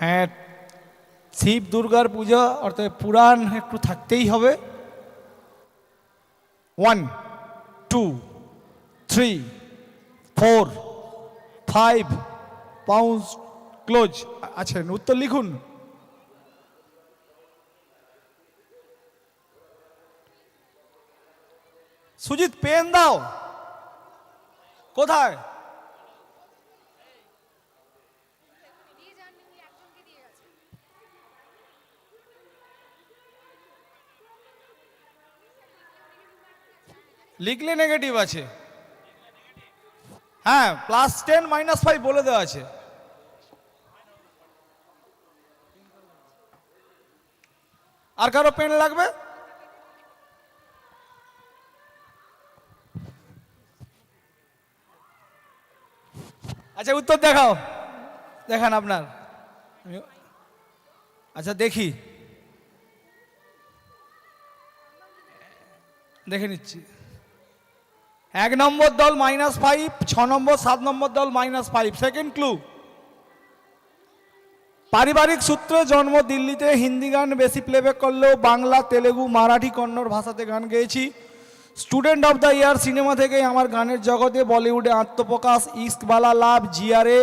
হ্যাঁ শিব দুর্গার পূজা অর্থাৎ পুরাণ একটু থাকতেই হবে one two three four five pounce close আছেন উত্তর লিখুন সুজিত পেন দাও কোথায় লিখলে নেগেটিভ আছে। হ্যাঁ প্লাস টেন মাইনাস ফাইভ বলে দেওয়া আছে। আর কারও পেন লাগবে? আচ্ছা উত্তর দেখাও। দেখান আপনার। আচ্ছা দেখি। দেখে নিচ্ছি। এক নম্বর দল মাইনাস ফাইভ ছ নম্বর, সাত নম্বর দল মাইনাস ফাইভ সেকেন্ড ক্লু পারিবারিক সূত্রে জন্ম দিল্লিতে, হিন্দি গান বেশি প্লেব্যাক করলেও বাংলা, তেলেগু, মারাঠি, কন্নড় ভাষাতে গান গেয়েছি। Student of the Year cinema থেকে আমার গানের জগতে বলিউডে আত্মপ্রকাশ ইস্কবালা লাভ, জিয়ারে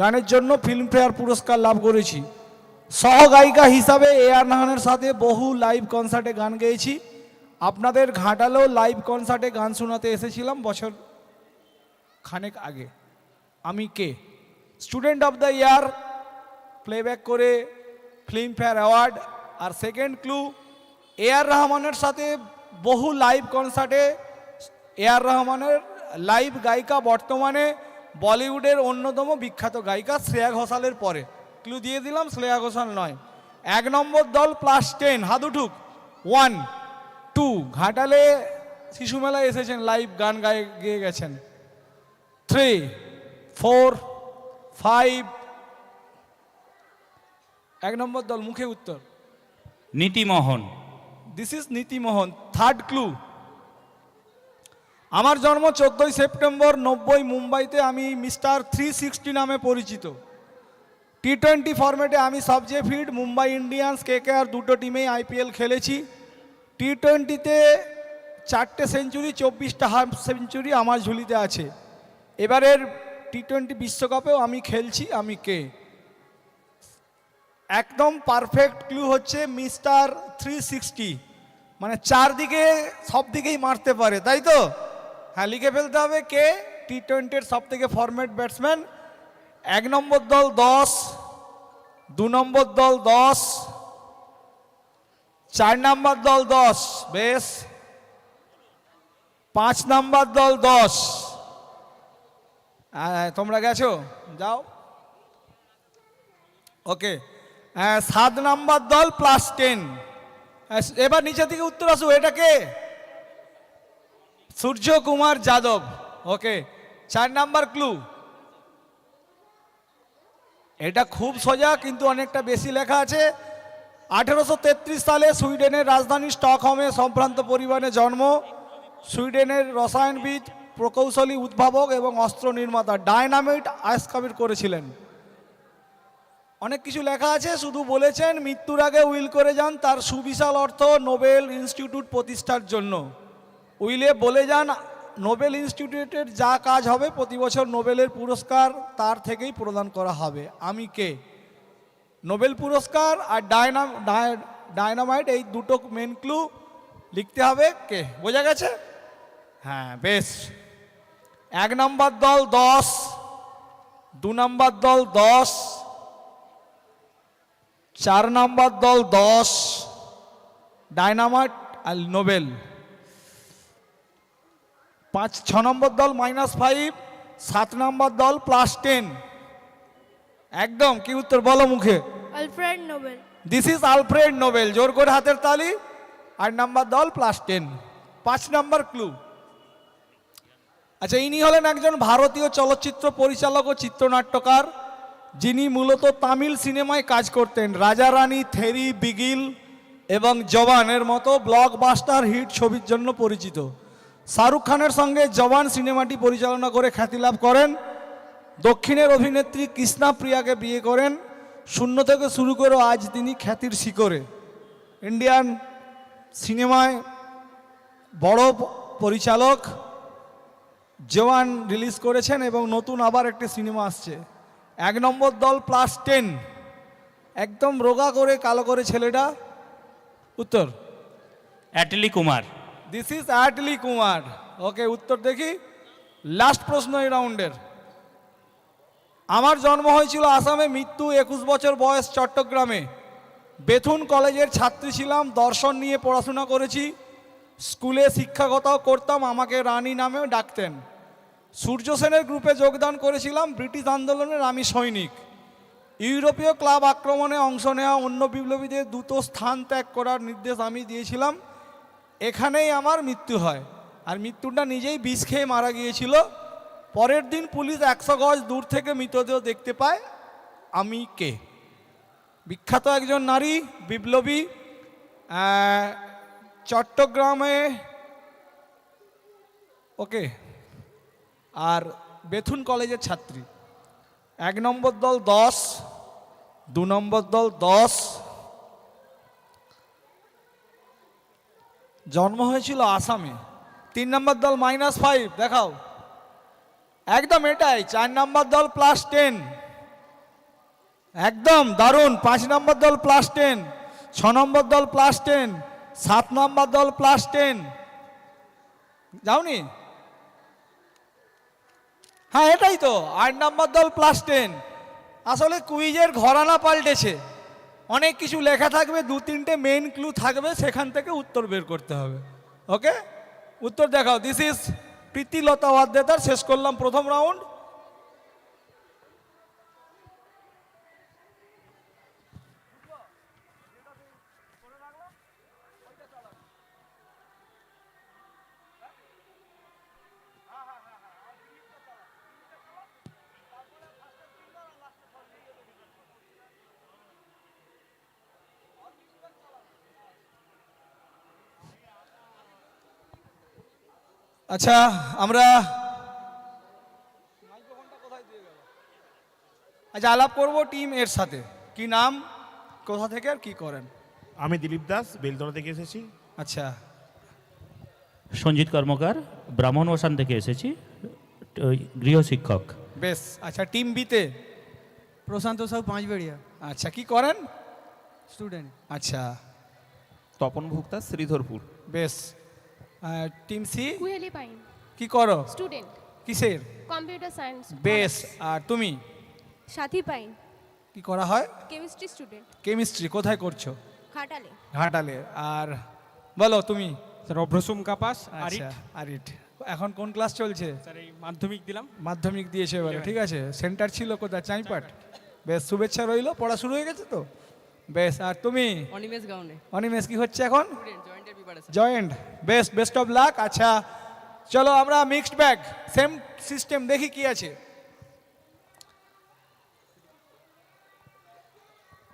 গানের জন্য ফিল্মফেয়ার পুরস্কার লাভ করেছি। সহগায়িকা হিসাবে এ আর নাহানের সাথে বহু লাইভ কনসার্টে গান গেয়েছি। আপনাদের ঘাটালেও লাইভ কনসার্টে গান শোনাতে এসেছিলাম বছর খানেক আগে। আমি কে? Student of the Year playback করে ফিল্মফেয়ার অ্যাওয়ার্ড আর সেকেন্ড ক্লু এ আর রহমানের সাথে বহু লাইভ কনসার্টে এ আর রহমানের লাইভ গায়িকা বর্তমানে বলিউডের অন্যতম বিখ্যাত গায়িকা শ্রেয়া ঘোষালের পরে। ক্লু দিয়ে দিলাম, শ্রেয়া ঘোষাল নয়। এক নম্বর দল প্লাস টেন হাত উঠুক ওয়ান টু ঘাটালে শিশু মেলায় এসেছেন লাইভ গান গায়ে গেয়ে গেছেন। থ্রি ফোর ফাইভ এক নম্বর দল মুখে উত্তর। Neeti Mohan. This is Neeti Mohan third clue আমার জন্ম চোদ্দই সেপ্টেম্বর নব্বই মুম্বাইতে আমি মিস্টার থ্রি সিক্সটি নামে পরিচিত। টি টোয়েন্টি ফরম্যাটে আমি সবচেয়ে fit Mumbai Indians K K R দুটো টিমেই আইপিএল খেলেছি। টি টোয়েন্টিতে চারটে সেঞ্চুরি চব্বিশটা হাফ সেঞ্চুরি আমার ঝুলিতে আছে। এবারের টি টোয়েন্টি বিশ্বকাপেও আমি খেলছি, আমি কে? একদম পারফেক্ট ক্লু হচ্ছে মিস্টার থ্রি সিক্সটি মানে চারদিকে সব দিকেই মারতে পারে, তাই তো? হ্যাঁ লিখে ফেলতে হবে কে? টি টোয়েন্টির সব থেকে ফরম্যাট ব্যাটসম্যান এক নম্বর দল দশ, দু নম্বর দল দশ চার নাম্বার দল দশ, বেশ। পাঁচ নাম্বার দল দশ। তোমরা গেছো? যাও। ওকে। সাত নাম্বার দল প্লাস টেন এবার নিচে থেকে উত্তর আসো, এটা কে? সূর্য কুমার যাদব। ওকে। চার নাম্বার ক্লু এটা খুব সোজা, কিন্তু অনেকটা বেশি লেখা আছে। আঠেরোশো তেত্রিশ সালে সুইডেনের রাজধানী স্টকহোমে সম্ভ্রান্ত পরিবারে জন্ম। সুইডেনের রসায়নবিদ, প্রকৌশলী, উদ্ভাবক এবং অস্ত্র নির্মাতা ডায়নামাইট আয়স্কাবির করেছিলেন। অনেক কিছু লেখা আছে, শুধু বলেছেন মৃত্যুর আগে উইল করে যান তার সুবিশাল অর্থ নোবেল ইনস্টিটিউট প্রতিষ্ঠার জন্য। উইলে বলে যান, নোবেল ইনস্টিটিউটের যা কাজ হবে প্রতি বছর নোবেলের পুরস্কার তার থেকেই প্রদান করা হবে। আমি কে? নোবেল পুরস্কার আর ডায়না, ডায়- ডায়নামাইট, এই দুটো মেন ক্লু লিখতে হবে কে? বোঝা গেছে? হ্যাঁ বেশ। এক নম্বর দল দশ, দু নম্বর দল দশ, চার নাম্বার দল দশ, ডায়নামাইট আর নোবেল। পাঁচ, ছ নম্বর দল মাইনাস ফাইভ, সাত নম্বর দল প্লাস টেন। একদম, কি উত্তর? বলো মুখে। Alfred Nobel this is Alfred Nobel জোর করে হাতের তালি। আট নাম্বার দল প্লাস টেন পাঁচ নাম্বার ক্লু আচ্ছা ইনি হলেন একজন ভারতীয় চলচ্চিত্র পরিচালক ও চিত্রনাট্যকার, যিনি মূলত তামিল সিনেমায় কাজ করতেন। রাজা রানী থেরি, বিগিল এবং জওয়ানের মতো ব্লকবাস্টার হিট ছবির জন্য পরিচিত। শাহরুখ খানের সঙ্গে জওয়ান সিনেমাটি পরিচালনা করে খ্যাতি লাভ করেন। দক্ষিণের অভিনেত্রী কৃষ্ণা প্রিয়াকে বিয়ে করেন। শূন্য থেকে শুরু করে আজ তিনি খ্যাতির শিকরে ইন্ডিয়ান সিনেমায় বড় পরিচালক জওয়ান রিলিজ করেছেন এবং নতুন আবার একটি সিনেমা আসছে। এক নম্বর দল প্লাস টেন একদম রোগা করে কালো করে ছেলেটা। উত্তর? Atlee Kumar. This is Atlee Kumar. Okay উত্তর দেখি। লাস্ট প্রশ্ন এই রাউন্ডের আমার জন্ম হয়েছিল আসামে, মৃত্যু একুশ বছর বয়স চট্টগ্রামে। বেথুন কলেজের ছাত্রী ছিলাম, দর্শন নিয়ে পড়াশোনা করেছি। স্কুলে শিক্ষাগতও করতাম, আমাকে রানী নামেও ডাকতেন। সূর্য সেনের গ্রুপে যোগদান করেছিলাম, ব্রিটিশ আন্দোলনের আমি সৈনিক। ইউরোপীয় ক্লাব আক্রমণে অংশ নেওয়া অন্য বিপ্লবীদের দ্রুত স্থান ত্যাগ করার নির্দেশ আমি দিয়েছিলাম। এখানেই আমার মৃত্যু হয়। আর মৃত্যুটা নিজেই বিষ খেয়ে মারা গিয়েছিল। পরের দিন পুলিশ একশো গজ দূর থেকে মৃতদেহ দেখতে পায়। আমি কে? বিখ্যাত একজন নারী, বিপ্লবী চট্টগ্রামে, ওকে, আর বেথুন কলেজের ছাত্রী। এক নম্বর দল দশ, দু নম্বর দল দশ। জন্ম হয়েছিল আসামে। তিন নম্বর দল মাইনাস ফাইভ, দেখাও। একদম এটাই, চার নম্বর দল প্লাস টেন একদম দারুণ, পাঁচ নম্বর দল প্লাস টেন ছ নম্বর দল প্লাস টেন সাত নম্বর দল প্লাস টেন যাওনি? হ্যাঁ এটাই তো, আট নম্বর দল প্লাস টেন আসলে কুইজের ঘরানা পাল্টেছে। অনেক কিছু লেখা থাকবে, দু তিনটে মেইন ক্লু থাকবে, সেখান থেকে উত্তর বের করতে হবে। ওকে উত্তর দেখাও দিস ইজ প্রীতিলতা ওয়াদ্দেদার শেষ করলাম প্রথম রাউন্ড। আচ্ছা আমরা আচ্ছা আলাপ করব টিম এর সাথে। কি নাম কোথা থেকে আর কি করেন? আমি দিলীপ দাস বেলতলা থেকে এসেছি। আচ্ছা। সঞ্জিত কর্মকার ব্রাহ্মণ ওসান থেকে এসেছি ওই গৃহশিক্ষক বেশ আচ্ছা টিম বিতে প্রশান্ত সাউ পাঁচবেড়িয়া। আচ্ছা কি করেন? স্টুডেন্ট। আচ্ছা। তপন ভুক্তা শ্রীধরপুর। বেশ টিম সি কুহেলি পাইন। কি করো? স্টুডেন্ট কিসের? কম্পিউটার সায়েন্স বেশ আর তুমি? সাথী পাইন। কি করা হয়? কেমিস্ট্রি স্টুডেন্ট কেমিস্ট্রি কোথায় করছ? ঘাটালে। ঘাটালে। আর বলো তুমি। স্যার অভ্রসুম কাপাস আচ্ছা আরিট। এখন কোন ক্লাস চলছে? স্যার এই মাধ্যমিক দিলাম। মাধ্যমিক দিয়েছে এবারে ঠিক আছে। সেন্টার ছিল কোথায়? চাইপাট। বেশ শুভেচ্ছা রইল পড়া শুরু হয়ে গেছে তো? বেশ আর তুমি? অনিমেষ গাউনে। অনিমেষ কি হচ্ছে এখন? Joint best best of luck আচ্ছা চলো আমরা মিক্সড ব্যাগ সেম সিস্টেম দেখি কি আছে।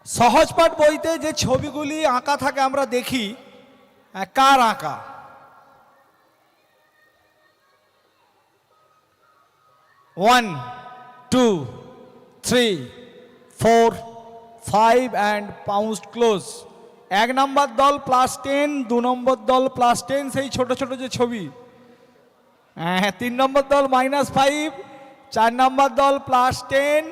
সহজপাঠ বইতে যে ছবিগুলি আঁকা থাকে আমরা দেখি কার আঁকা? One two three four five and pounced close এক নম্বর দল প্লাস টেন দু নম্বর দল প্লাস টেন সেই ছোট ছোট যে ছবি। হ্যাঁ তিন নম্বর দল মাইনাস ফাইভ চার নম্বর দল প্লাস টেন